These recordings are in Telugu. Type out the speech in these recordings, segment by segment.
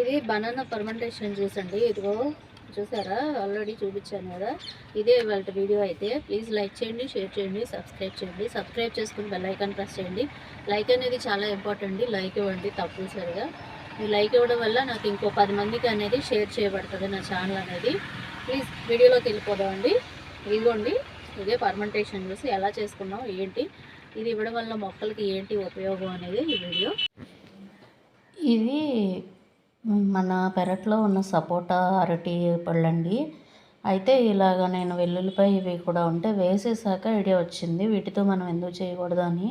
ఇది బనానా పర్మెంటేషన్ జ్యూస్ అండి. ఇదిగో చూసారా? ఆల్రెడీ చూపించాను కదా. ఇదే వాళ్ళ వీడియో అయితే. ప్లీజ్ లైక్ చేయండి షేర్ చేయండి సబ్స్క్రైబ్ చేయండి. సబ్స్క్రైబ్ చేసుకుని బెల్ ఐకాన్ ప్రెస్ చేయండి. లైక్ అనేది చాలా ఇంపార్టెంట్ అండి. లైక్ ఇవ్వండి తప్పనిసరిగా. మీ లైక్ ఇవ్వడం వల్ల నాకు ఇంకో పది మందికి అనేది షేర్ చేయబడుతుంది నా ఛానల్ అనేది. ప్లీజ్ వీడియోలోకి వెళ్ళిపోదామండి. ఇదిగోండి. ఇదే పర్మెంటేషన్ జ్యూస్ ఎలా చేసుకున్నాం? ఏంటి? ఇది ఇవ్వడం వల్ల మొక్కలకి ఏంటి ఉపయోగం అనేది ఈ వీడియో ఇది మన పెరట్లో ఉన్న సపోటా అరటి పళ్ళండి. అయితే ఇలాగ నేను వెల్లుల్లిపాయ ఇవి కూడా ఉంటే వేసేసాక ఐడియా వచ్చింది. వీటితో మనం ఎందుకు చేయకూడదు అని.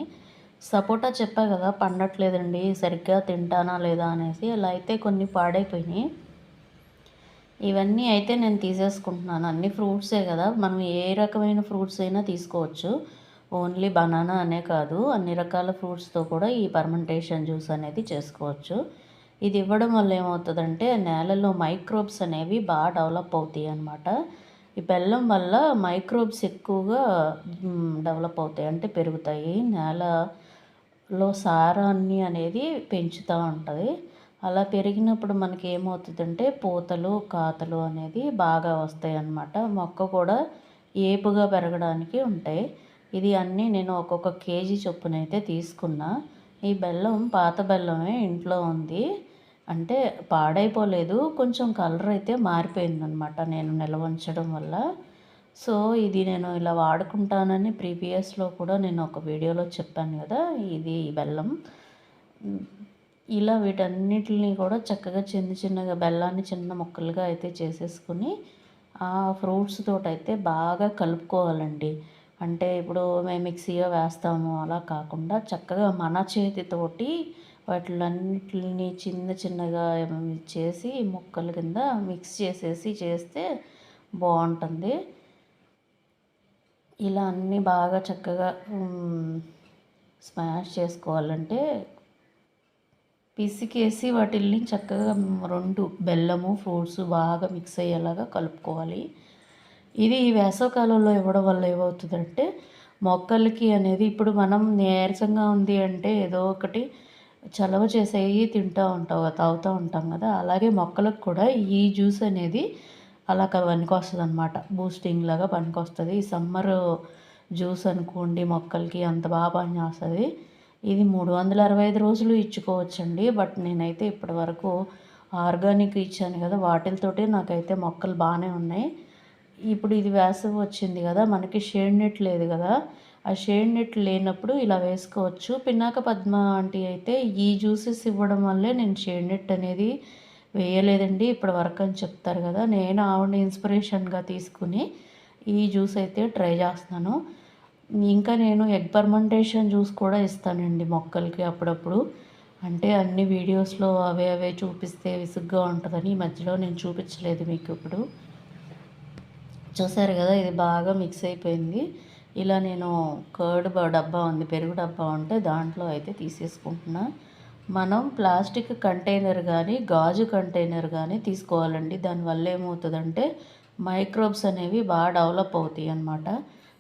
సపోటా చెప్పా కదా పండట్లేదండి సరిగ్గా తింటానా లేదా అనేసి. ఇలా అయితే కొన్ని పాడైపోయినాయి. ఇవన్నీ అయితే నేను తీసేసుకుంటున్నాను. అన్ని ఫ్రూట్సే కదా మనం ఏ రకమైన ఫ్రూట్స్ అయినా తీసుకోవచ్చు. ఓన్లీ బనానా అనే కాదు అన్ని రకాల ఫ్రూట్స్తో కూడా ఈ పర్మెంటేషన్ జ్యూస్ అనేది చేసుకోవచ్చు. ఇది ఇవ్వడం వల్ల ఏమవుతుందంటే నేలలో మైక్రోబ్స్ అనేవి బాగా డెవలప్ అవుతాయి అన్నమాట. ఈ బెల్లం వల్ల మైక్రోబ్స్ ఎక్కువగా డెవలప్ అవుతాయి అంటే పెరుగుతాయి. నేలలో సారాన్ని అనేది పెంచుతూ ఉంటుంది. అలా పెరిగినప్పుడు మనకి ఏమవుతుందంటే పూతలు కాతలు అనేది బాగా వస్తాయి అన్నమాట. మొక్క కూడా ఏపుగా పెరగడానికి ఉంటాయి. ఇది అన్నీ నేను ఒక్కొక్క కేజీ చొప్పున అయితే తీసుకున్నా. ఈ బెల్లం పాత బెల్లమే ఇంట్లో ఉంది. అంటే పాడైపోలేదు. కొంచెం కలర్ అయితే మారిపోయిందనమాట నేను నిల్వ ఉంచడం వల్ల. సో ఇది నేను ఇలా వాడుకుంటానని ప్రీవియస్లో కూడా నేను ఒక వీడియోలో చెప్పాను కదా ఇది బెల్లం. ఇలా వీటన్నిటిని కూడా చక్కగా చిన్న చిన్నగా బెల్లాన్ని చిన్న ముక్కలుగా అయితే చేసేసుకుని ఆ ఫ్రూట్స్ తోటైతే బాగా కలుపుకోవాలండి. అంటే ఇప్పుడు మేము మిక్సీలో వేస్తాము అలా కాకుండా చక్కగా మన చేతితోటి వాటిలన్నిటిని చిన్న చిన్నగా చేసి ముక్కల కింద మిక్స్ చేసేసి చేస్తే బాగుంటుంది. ఇలా అన్నీ బాగా చక్కగా స్మాష్ చేసుకోవాలంటే పిసికేసి వాటిల్ని చక్కగా రెండు బెల్లము ఫ్రూట్స్ బాగా మిక్స్ అయ్యేలాగా కలుపుకోవాలి. ఇది వేసవకాలంలో ఇవ్వడం వల్ల ఏమవుతుందంటే మొక్కలకి అనేది ఇప్పుడు మనం నీరసంగా ఉంది అంటే ఏదో ఒకటి చలవ చేసేవి తింటూ ఉంటావు తాగుతూ ఉంటాం కదా. అలాగే మొక్కలకు కూడా ఈ జ్యూస్ అనేది అలా పనికొస్తుంది అనమాట బూస్టింగ్ లాగా పనికొస్తుంది. ఈ సమ్మర్ జ్యూస్ అనుకోండి మొక్కలకి అంత బాగా పనిచేస్తుంది. ఇది మూడు వందల అరవై ఐదు రోజులు ఇచ్చుకోవచ్చండి. బట్ నేనైతే ఇప్పటి వరకు ఆర్గానిక్ ఇచ్చాను కదా. వాటితోటే నాకైతే మొక్కలు బాగానే ఉన్నాయి. ఇప్పుడు ఇది వేసవి వచ్చింది కదా. మనకి షేడ్ నెట్ లేదు కదా. ఆ షేడ్ నెట్ లేనప్పుడు ఇలా వేసుకోవచ్చు. పిన్నాక పద్మ ఆంటీ అయితే ఈ జ్యూసెస్ ఇవ్వడం వల్లే నేను షేడ్ నెట్ అనేది వేయలేదండి. ఇప్పటి వరకు అని చెప్తారు కదా. నేను ఆవిడ ఇన్స్పిరేషన్గా తీసుకుని ఈ జ్యూస్ అయితే ట్రై చేస్తున్నాను. ఇంకా నేను ఎగ్ పర్మంటేషన్ జ్యూస్ కూడా ఇస్తానండి మొక్కలకి అప్పుడప్పుడు. అంటే అన్ని వీడియోస్లో అవే అవే చూపిస్తే విసుగ్గా ఉంటుందని ఈ మధ్యలో నేను చూపించలేదు మీకు ఇప్పుడు. చూసారు కదా ఇది బాగా మిక్స్ అయిపోయింది. ఇలా నేను కర్డ్ డబ్బా ఉంది పెరుగు డబ్బా ఉంటే దాంట్లో అయితే తీసేసుకుంటున్నా. మనం ప్లాస్టిక్ కంటైనర్ కానీ గాజు కంటైనర్ కానీ తీసుకోవాలండి. దానివల్ల ఏమవుతుందంటే మైక్రోబ్స్ అనేవి బాగా డెవలప్ అవుతాయి అన్నమాట.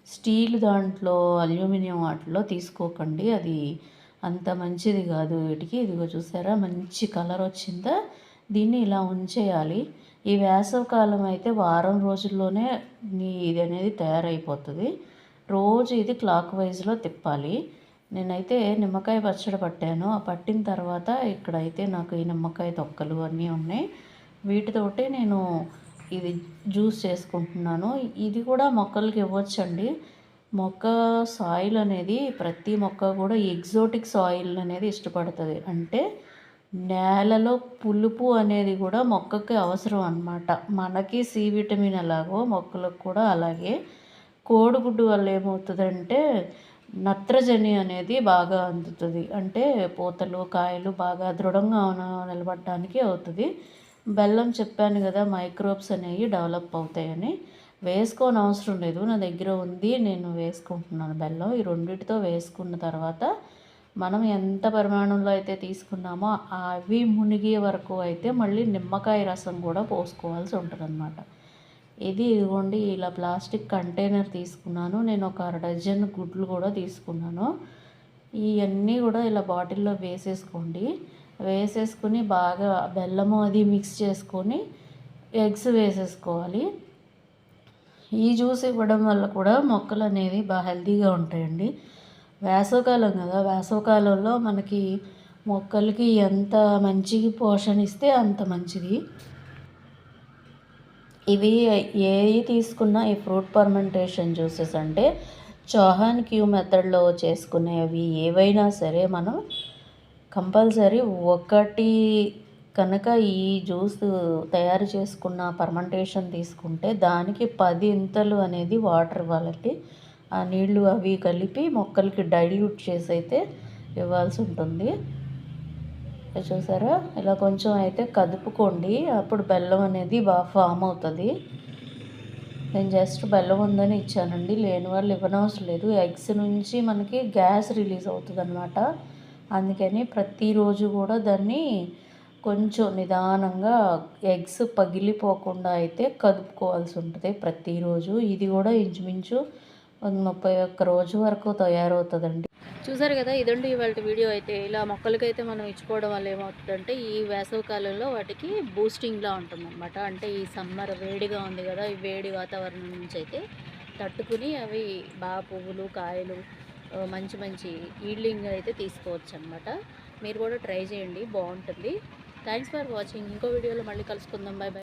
స్టీల్ దాంట్లో అల్యూమినియం వాటిలో తీసుకోకండి. అది అంత మంచిది కాదు వీటికి. ఇదిగో చూసారా మంచి కలర్ వచ్చిందా? దీన్ని ఇలా ఉంచేయాలి. ఈ వేసవకాలం అయితే వారం రోజుల్లోనే ఇది అనేది తయారైపోతుంది. రోజు ఇది క్లాక్ వైజ్లో తిప్పాలి. నేనైతే నిమ్మకాయ పచ్చడి పట్టాను. ఆ పట్టిన తర్వాత ఇక్కడైతే నాకు ఈ నిమ్మకాయ తొక్కలు అన్నీ ఉన్నాయి. వీటితోటి నేను ఇది జ్యూస్ చేసుకుంటున్నాను. ఇది కూడా మొక్కలకి ఇవ్వచ్చండి. మొక్క సాయిల్ అనేది ప్రతి మొక్క కూడా ఎగ్జోటిక్ సాయిల్ అనేది ఇష్టపడుతుంది. అంటే నేలలో పులుపు అనేది కూడా మొక్కకి అవసరం అన్నమాట. మనకి సి విటమిన్ ఎలాగో మొక్కలకు కూడా అలాగే కోడిగుడ్డు వల్ల ఏమవుతుందంటే నత్రజని అనేది బాగా అందుతుంది. అంటే పూతలు కాయలు బాగా దృఢంగా నిలబడడానికి అవుతుంది. బెల్లం చెప్పాను కదా మైక్రోబ్స్ అనేవి డెవలప్ అవుతాయని. వేసుకోని అవసరం లేదు. నా దగ్గర ఉంది నేను వేసుకుంటున్నాను బెల్లం. ఈ రెండింటితో వేసుకున్న తర్వాత మనం ఎంత పరిమాణంలో అయితే తీసుకున్నామో అవి మునిగే వరకు అయితే మళ్ళీ నిమ్మకాయ రసం కూడా పోసుకోవాల్సి ఉంటుంది అన్నమాట ఇది ఇదిగోండి ఇలా ప్లాస్టిక్ కంటైనర్ తీసుకున్నాను. నేను ఒక అర డజన్ గుడ్లు కూడా తీసుకున్నాను. ఇవన్నీ కూడా ఇలా బాటిల్లో వేసేసుకోండి. వేసేసుకుని బాగా బెల్లము అది మిక్స్ చేసుకొని ఎగ్స్ వేసేసుకోవాలి. ఈ జ్యూస్ ఇవ్వడం వల్ల కూడా మొక్కలు అనేవి బాగా హెల్తీగా ఉంటాయండి. వేసవకాలం కదా వేసవకాలంలో మనకి మొక్కలకి ఎంత మంచిగా పోషణ ఇస్తే అంత మంచిది. ఇవి ఏవి తీసుకున్నా ఈ ఫ్రూట్ పర్మెంటేషన్ జ్యూసెస్ అంటే చౌహాన్ క్యూ మెథడ్లో చేసుకునేవి ఏవైనా సరే మనం కంపల్సరీ ఒకటి కనుక ఈ జ్యూస్ తయారు చేసుకున్న పర్మెంటేషన్ తీసుకుంటే దానికి పది ఇంతలు అనేది వాటర్ ఇవ్వాలండి. ఆ నీళ్ళు అవి కలిపి మొక్కలకి డైల్యూట్ చేసి అయితే ఇవ్వాల్సి ఉంటుంది. చూసారా? ఇలా కొంచెం అయితే కదుపుకోండి. అప్పుడు బెల్లం అనేది బాగా ఫామ్ అవుతుంది. నేను జస్ట్ బెల్లం ఉందని ఇచ్చానండి. లేని వాళ్ళు ఇవ్వనవసరం లేదు. ఎగ్స్ నుంచి మనకి గ్యాస్ రిలీజ్ అవుతుంది అనమాట అందుకని ప్రతిరోజు కూడా దాన్ని కొంచెం నిదానంగా ఎగ్స్ పగిలిపోకుండా అయితే కదుపుకోవాల్సి ఉంటుంది ప్రతిరోజు. ఇది కూడా ఇంచుమించు ముప్పై ఒక్క రోజు వరకు తయారవుతుందండి. చూసారు కదా ఇదండి ఇవాళ వీడియో అయితే. ఇలా మొక్కలకైతే మనం ఇచ్చుకోవడం వల్ల ఏమవుతుందంటే ఈ వేసవి కాలంలో వాటికి బూస్టింగ్లా ఉంటుందన్నమాట. అంటే ఈ సమ్మర్ వేడిగా ఉంది కదా ఈ వేడి వాతావరణం నుంచి అయితే తట్టుకుని అవి బాగా పువ్వులు కాయలు మంచి మంచి ఈల్డింగ్ అయితే తీసుకోవచ్చు అనమాట మీరు కూడా ట్రై చేయండి బాగుంటుంది. థ్యాంక్స్ ఫర్ వాచింగ్ ఇంకో వీడియోలో మళ్ళీ కలుసుకుందాం. Bye bye